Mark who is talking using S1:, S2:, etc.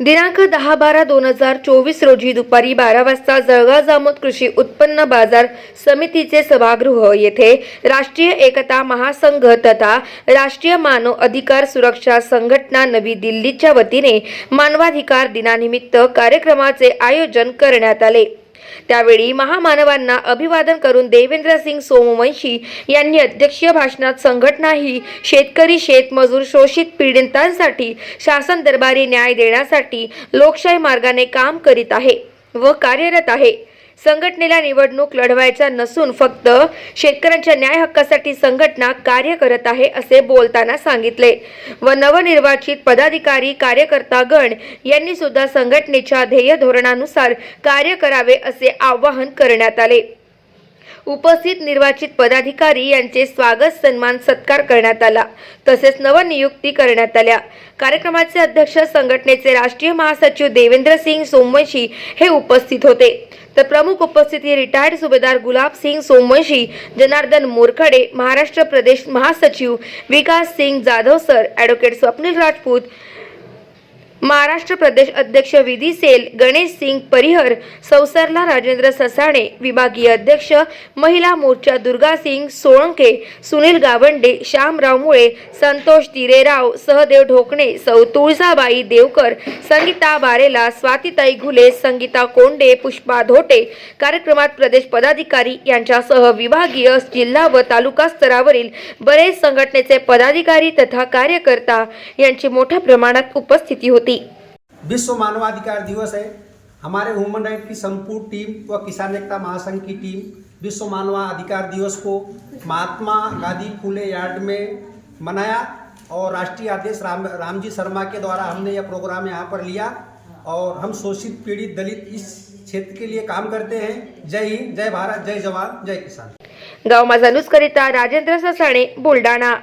S1: दिनांक दहा बारा दोन हजार चोवीस रोजी दुपारी बारा वाजता जळगाव जामोद कृषी उत्पन्न बाजार समितीचे सभागृह येथे राष्ट्रीय एकता महासंघ तथा राष्ट्रीय मानव अधिकार सुरक्षा संघटना नवी दिल्लीच्या वतीने मानवाधिकार दिनानिमित्त कार्यक्रमाचे आयोजन करण्यात आले. त्यावेळी महामानवांना अभिवादन करून देवेंद्र सिंग सोमवंशी यांनी अध्यक्षीय भाषणात संघटना ही शेतकरी शेतमजूर शोषित पीडितांसाठी शासन दरबारी न्याय देण्यासाठी लोकशाही मार्गाने काम करीत आहे व कार्यरत आहे. संघटनेला निवडणूक लढवायच्या नसून फक्त शेतकऱ्यांच्या न्याय हक्कासाठी संघटना कार्य करत आहे असे बोलताना सांगितले. व नवनिर्वाचित पदाधिकारी कार्यकर्ता गण यांनी सुद्धा संघटनेच्या ध्येय धोरणानुसार कार्य करावे असे आवाहन करण्यात आले. उपस्थित निर्वाचित पदाधिकारी यांचे स्वागत सन्मान सत्कार करण्यात आला. तसेच नवनियुक्ती करण्यात आल्या. कार्यक्रमाचे अध्यक्ष संघटनेचे राष्ट्रीय महासचिव देवेंद्र सिंग सोमवंशी हे उपस्थित होते. तर प्रमुख उपस्थिती रिटायर्ड सुभेदार गुलाब सिंग सोमवंशी जनार्दन मोरखडे महाराष्ट्र प्रदेश महासचिव विकास सिंग जाधव सर ॲडव्होकेट स्वप्नील राजपूत महाराष्ट्र प्रदेश अध्यक्ष विधी सेल गणेश सिंग परिहर संसारला राजेंद्र ससाणे विभागीय अध्यक्ष महिला मोर्चा दुर्गा सिंग सोळंके सुनील गावंडे श्यामराव मुळे संतोष तिरेराव सहदेव ढोकणे सौ तुळजाबाई देवकर संगीता बारेला स्वातीताई घुले संगीता कोंडे पुष्पा धोटे कार्यक्रमात प्रदेश पदाधिकारी यांच्यासह विभागीय जिल्हा व तालुका स्तरावरील बरेच संघटनेचे पदाधिकारी तथा कार्यकर्ता यांची मोठ्या प्रमाणात उपस्थिती होती.
S2: विश्व मानवाधिकार दिवस है। हमारे ह्यूमन राइट की संपूर्ण टीम व किसान एकता महासंघ की टीम विश्व मानवाधिकार दिवस को महात्मा गांधी फूले यार्ड में मनाया और राष्ट्रीय अध्यक्ष राम रामजी शर्मा के द्वारा हमने यह प्रोग्राम यहाँ पर लिया और हम शोषित पीड़ित दलित इस क्षेत्र के लिए काम करते हैं। जय हिंद जय भारत जय जवान जय किसान।
S1: गाव माझा न्यूज करिता राजेंद्र ससाणे बुलढाणा.